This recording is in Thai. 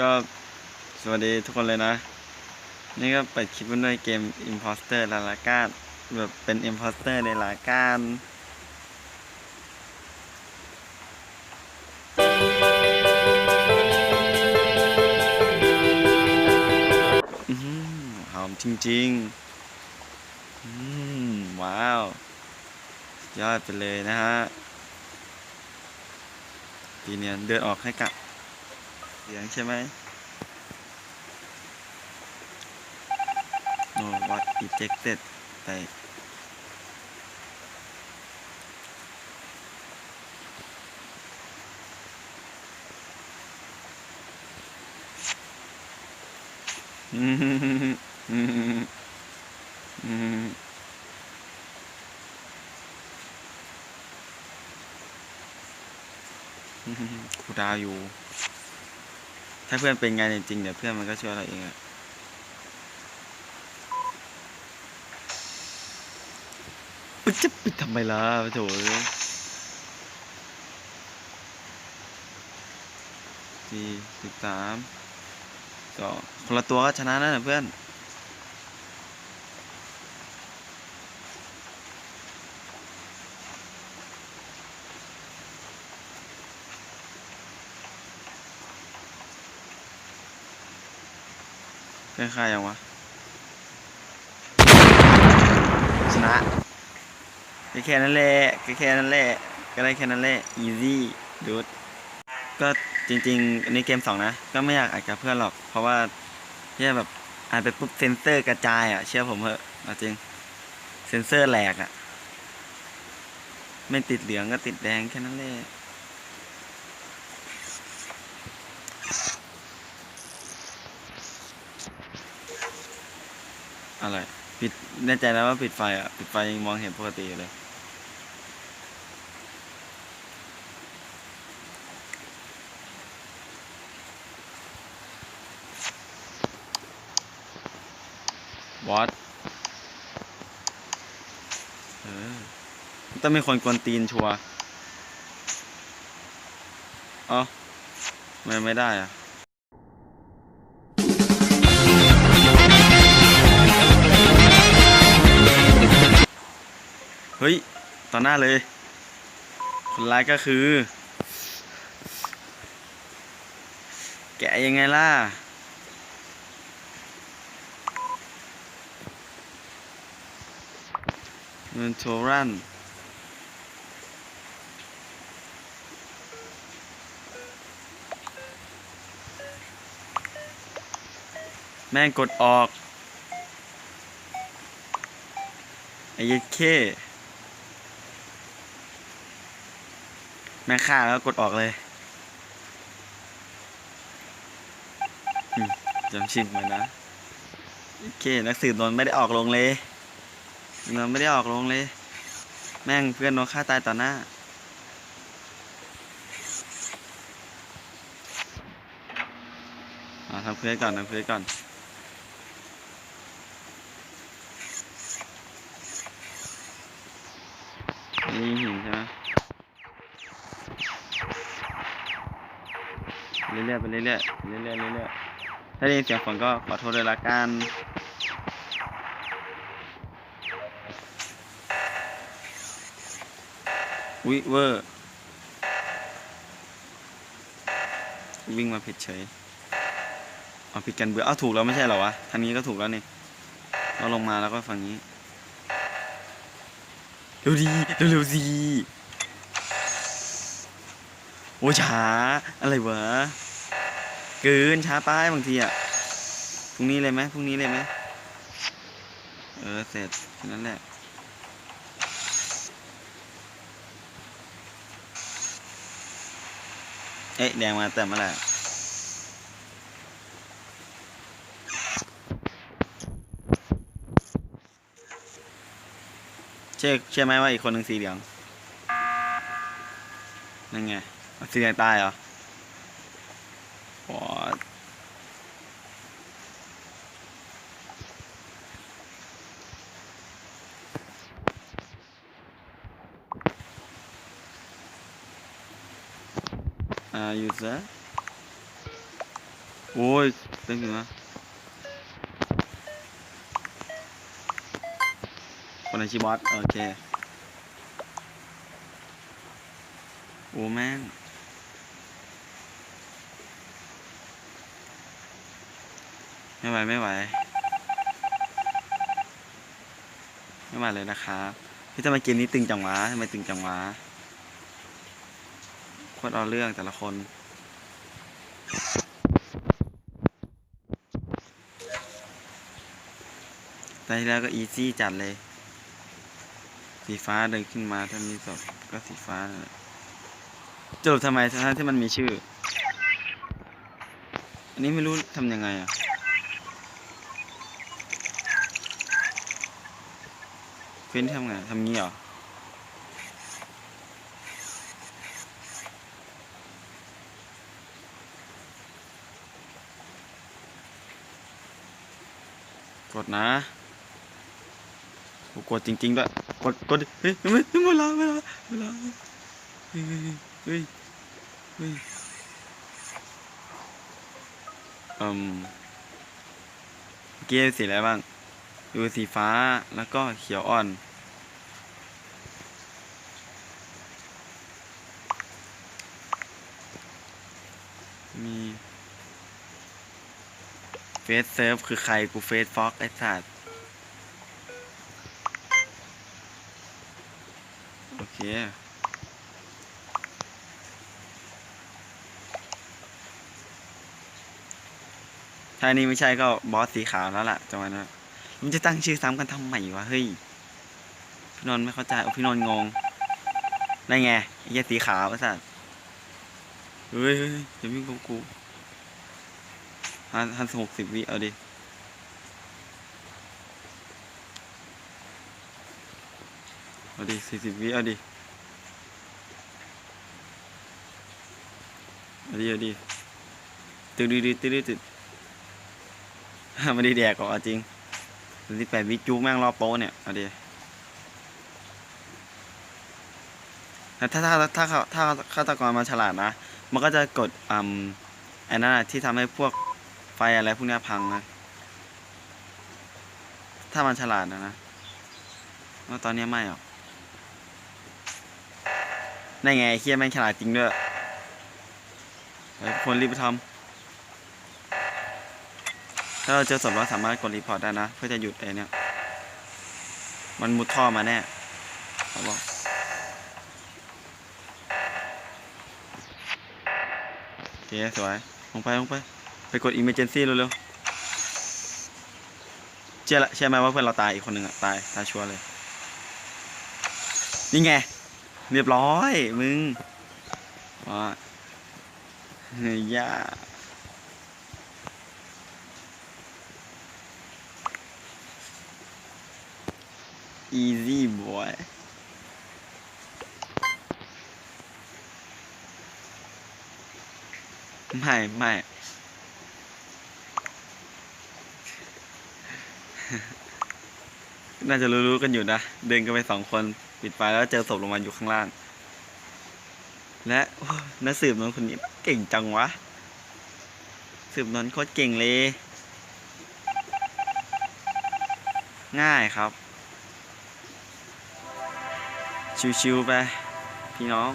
ก็สวัสดีทุกคนเลยนะ นี่ก็เปิดคลิปด้วยเกม Imposter ลาลาก้าแบบเป็น Imposter ในลากานอื้อหือมจริงๆว้าว ยอดไปเลยนะฮะทีเนียเดินออกให้กับ เสียงใช่ไหม no what ejected ไปอืมอืมอืมครูดาอยู่ ถ้าเพื่อนเป็นไงานจริงๆเดี๋ยวเพื่อนมันก็ช่วยเราเองอะปิดจะปิดทำไมล่ะโถเอ้ยสี่สิบสามก็คนละตัวก็ชนะนะเพื่อน เพื่อนฆ่ายังวะ ชนะก็แค่นั้นแหละก็แค่นั้นแหละ ก็ได้แค่นั้นแหละ easy ดูดก็จริงๆอันนี้เกมสองนะ ก็ไม่อยากอัดกับเพื่อนหรอก เพราะว่าแค่แบบอ่านไปปุ๊บเซนเซอร์กระจายอะ เชื่อผมเถอะเอาจริง เซนเซอร์แหลกอะ ไม่ติดเหลืองก็ติดแดงแค่นั้นแหละ อะไรปิดแน่ใจแล้วว่าปิดไฟอะ ปิดไฟยังมองเห็นปกติอยู่เลยวอตเออต้องมีคนกวนตีนชัวร์เอ้าไม่ไม่ได้อะ เฮ้ย ต่อหน้าเลย คนร้ายก็คือ แกยังไงล่ะ เงินโทรันแม่งกดออกไอ้ยัดเข้ แม่งฆ่าแล้วกดออกเลยจำชิงไว้นะ โอเค นักสืบนนไม่ได้ออกลงเลยนนไม่ได้ออกลงเลย แม่งเพื่อนโดนฆ่าตายต่อหน้า ทำเพื่อนก่อนทำเพื่อนก่อน เรื่อยๆไปเรื่อยๆเรื่อยๆเรื่อยๆถ้าได้ยินเสียงฝนก็ขอโทษด้วยละกันวิเวอร์วิ่งมาผิดเฉยเอาผิดกันเบื่อเอาถูกแล้วไม่ใช่เหรอวะทางนี้ก็ถูกแล้วนี่เราลงมาแล้วก็ฝั่งนี้เร็วดีเร็วเร็วสิโอ้ช้าอะไรวะ เกินช้าไปบางทีอะพรุ่งนี้เลยไหมพรุ่งนี้เลยไหมเออเสร็จแค่นั้นแหละเอ๊ะแดงมาแต่เมื่อไหร่เชื่อเชื่อไหมว่าอีกคนหนึ่งสีเหลืองนั่นไงสีเหลืองตายเหรอโอ้ อ่า user โอ้ยเต็มอยู่นะคนไหนชีบอสโอเค โอ้แม่งไม่ไหวไม่ไหว ไม่ไหวเลยนะครับ พี่ทำไมเกมนี้ตึงจังวะทำไมตึงจังวะ คตรเอาเรื่องแต่ละคนแต่ที่แล้วก็อีซี่จัดเลย สีฟ้าเดินขึ้นมาถ้ามีศพก็สีฟ้าจบทำไมทั้งที่มันมีชื่อ อันนี้ไม่รู้ทำยังไงอะเฟ้นทำไงทำงี้เหรอ กดนะโอ้กดจริงๆด้วยกดกดเฮ้ยไม่ไม่เวลาเวลาเวลาเฮ้ยเฮ้ยเฮ้ยอืมเมื่อกี้สีอะไรบ้างดูสีฟ้าแล้วก็เขียวอ่อน มี เฟสเซิร์ฟคือใครกูเฟสฟ็อกไอ้สัตว์โอเคถ้านนี้ไม่ใช่ก็บอสสีขาวแล้วล่ะจังหวะนั้นมันจะตั้งชื่อซ้ำกันทำไมวะเฮ้ยพี่นนท์ไม่เข้าใจโอ้พี่นนท์งงได้ไงไอ้เหี้ยสีขาวไอ้สัตว์เฮ้ยเฮ้ยเฮ้ยอย่าวิ่งกั บกูห้าห้าหกสิบวิเอาดิเอาดิสี่สิบวิเอาดิเอาดิเอาดิตึ๊ดตึ๊ดตึ๊ดตึ๊ดตึ๊ดไม่ได้แดกหรอกเอาจริงสิบแปดวิจูแม่งรอโป้เนี่ยเอาดิถ้าถ้าถ้าถ้าถ้าฆาตกรมาฉลาดนะ มันก็จะกดอืมอ้นั่นที่ทำให้พวก อะไรพวกนี้พังนะ ถ้ามันฉลาดนะนะว่าตอนนี้ไม่หรอกได้ไงเฮียแม่งฉลาดจริงด้วยคนรีบไปทำถ้าเราเจอศพเราสามารถกดรีพอร์ตได้นะ เพื่อจะหยุดไอ้เนี่ย มันมุดท่อมาแน่เขาบอกโอเคสวย ลงไป ลงไป ไปกด emergency เร็วๆเชื่อละเชื่อไหมว่าเพื่อนเราตายอีกคนหนึ่งอะตายตายชัวร์เลย นี่ไง เรียบร้อย มึงว้าเฮ้ยย่า easy boy ไม่ไม่ น่าจะรู้ๆกันอยู่นะ เดินกันไปสองคนปิดไฟแล้วเจอศพลงมาอยู่ข้างล่าง และนักสืบนนคนนี้เก่งจังวะ สืบนนโคตรเก่งเลย ง่ายครับ ชิวๆไป พี่น้อง